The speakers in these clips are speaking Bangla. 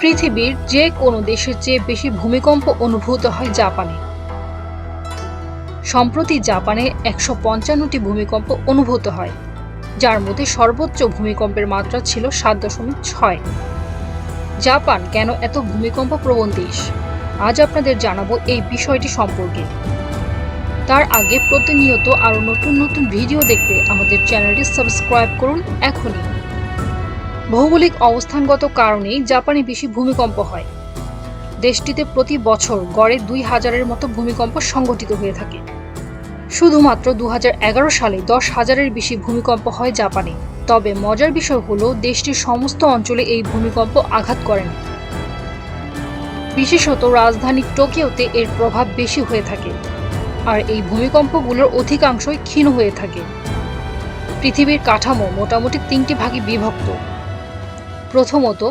পৃথিবীর যে কোনো দেশের চেয়ে বেশি ভূমিকম্প অনুভূত হয় জাপানে। সম্প্রতি জাপানে একশো পঞ্চান্নটি ভূমিকম্প অনুভূত হয়, যার মধ্যে সর্বোচ্চ ভূমিকম্পের মাত্রা ছিল সাত দশমিক ছয়। জাপান কেন এত ভূমিকম্প প্রবণ দেশ? আজ আপনাদের জানাব এই বিষয়টি সম্পর্কে। তার আগে প্রতিনিয়ত আরও নতুন নতুন ভিডিও দেখতে আমাদের চ্যানেলটি সাবস্ক্রাইব করুন এখনই। ভৌগোলিক অবস্থানগত কারণেই জাপানে বেশি ভূমিকম্প হয়। দেশটিতে প্রতি বছর গড়ে দুই হাজারের মতো ভূমিকম্প সংঘটিত হয়ে থাকে। শুধুমাত্র দু হাজার এগারো সালে দশ হাজারের বেশি ভূমিকম্প হয় জাপানে। তবে মজার বিষয় হলো, দেশটির সমস্ত অঞ্চলে এই ভূমিকম্প আঘাত করেন বিশেষত রাজধানী টোকিওতে এর প্রভাব বেশি হয়ে থাকে। আর এই ভূমিকম্পগুলোর অধিকাংশই ক্ষীণ হয়ে থাকে। পৃথিবীর কাঠামো মোটামুটি তিনটি ভাগে বিভক্ত। প্রথমত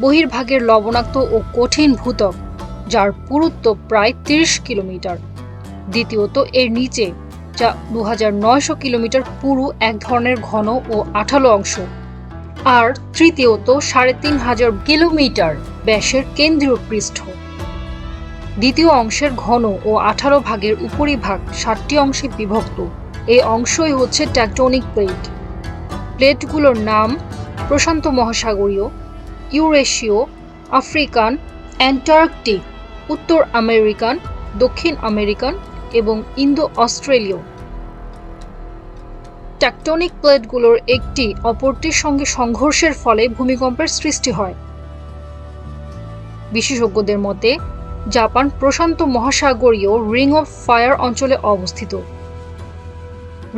বহির্ভাগের লবণাক্ত ও কঠিন ভূতক যার পুরুত্ব প্রায় তিরিশ কিলোমিটার। দ্বিতীয়ত, এর নিচে, যা দু হাজার নয়শো কিলোমিটার পুরু এক ধরনের ঘন ও আঠালো অংশ। আর তৃতীয়ত, সাড়ে তিন হাজার কিলোমিটার ব্যাসের কেন্দ্রীয় পৃষ্ঠ। দ্বিতীয় অংশের ঘন ও আঠারো ভাগের উপরিভাগ ষাটটি অংশে বিভক্ত। এই অংশই হচ্ছে ট্যাকটনিক প্লেট। প্লেটগুলোর নাম প্রশান্ত মহাসাগরীয়, ইউরেশীয়, আফ্রিকান, অ্যান্টার্কটিক, উত্তর আমেরিকান, দক্ষিণ আমেরিকান এবং ইন্দো অস্ট্রেলীয় ট্যাকটনিক প্লেটগুলোর একটি অপরটির সঙ্গে সংঘর্ষের ফলে ভূমিকম্পের সৃষ্টি হয়। বিশেষজ্ঞদের মতে, জাপান প্রশান্ত মহাসাগরীয় রিং অফ ফায়ার অঞ্চলে অবস্থিত।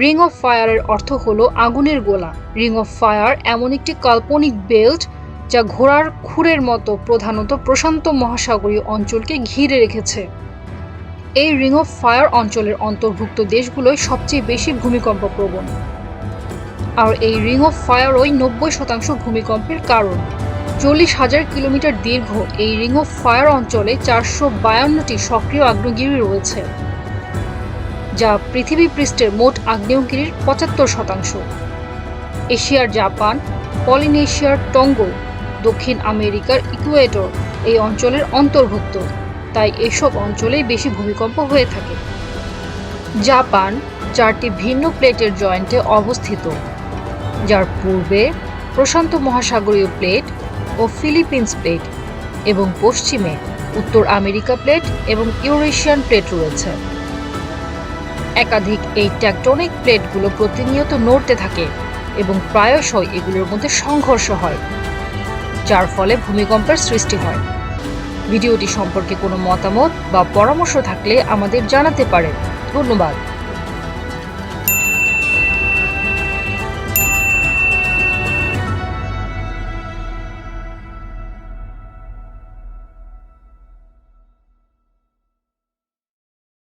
রিং অফ ফায়ারের অর্থ হলো আগুনের গোলা। রিং অফ ফায়ার এমন একটি কাল্পনিক বেল্ট যা ঘোড়ার খুরের মতো প্রধানত প্রশান্ত মহাসাগরীয় অঞ্চলকে ঘিরে রেখেছে। এই রিং অফ ফায়ার অঞ্চলের অন্তর্ভুক্ত দেশগুলোই সবচেয়ে বেশি ভূমিকম্প প্রবণ। আর এই রিং অফ ফায়ারই নব্বই শতাংশ ভূমিকম্পের কারণ। চল্লিশ হাজার কিলোমিটার দীর্ঘ এই রিং অফ ফায়ার অঞ্চলে চারশো বায়ান্নটি সক্রিয় আগ্নেয়গিরি রয়েছে। যা পৃথিবী পৃষ্ঠের মোট আগ্নেয়গিরির পঁচাত্তর শতাংশ। এশিয়ার জাপান, পলিনেশিয়ার টঙ্গো, দক্ষিণ আমেরিকার ইকুয়েডর এই অঞ্চলের অন্তর্ভুক্ত, তাই এসব অঞ্চলেই বেশি ভূমিকম্প হয়ে থাকে। জাপান চারটি ভিন্ন প্লেটের জয়েন্টে অবস্থিত, যার পূর্বে প্রশান্ত মহাসাগরীয় প্লেট ও ফিলিপিন্স প্লেট এবং পশ্চিমে উত্তর আমেরিকা প্লেট এবং ইউরেশিয়ান প্লেট রয়েছে। একাধিক এই ট্যাকটনিক প্লেটগুলো প্রতিনিয়ত নড়তে থাকে এবং প্রায়শই এগুলোর মধ্যে সংঘর্ষ হয়, যার ফলে ভূমিকম্পের সৃষ্টি হয়। ভিডিওটি সম্পর্কে কোনো মতামত বা পরামর্শ থাকলে আমাদের জানাতে পারেন। ধন্যবাদ।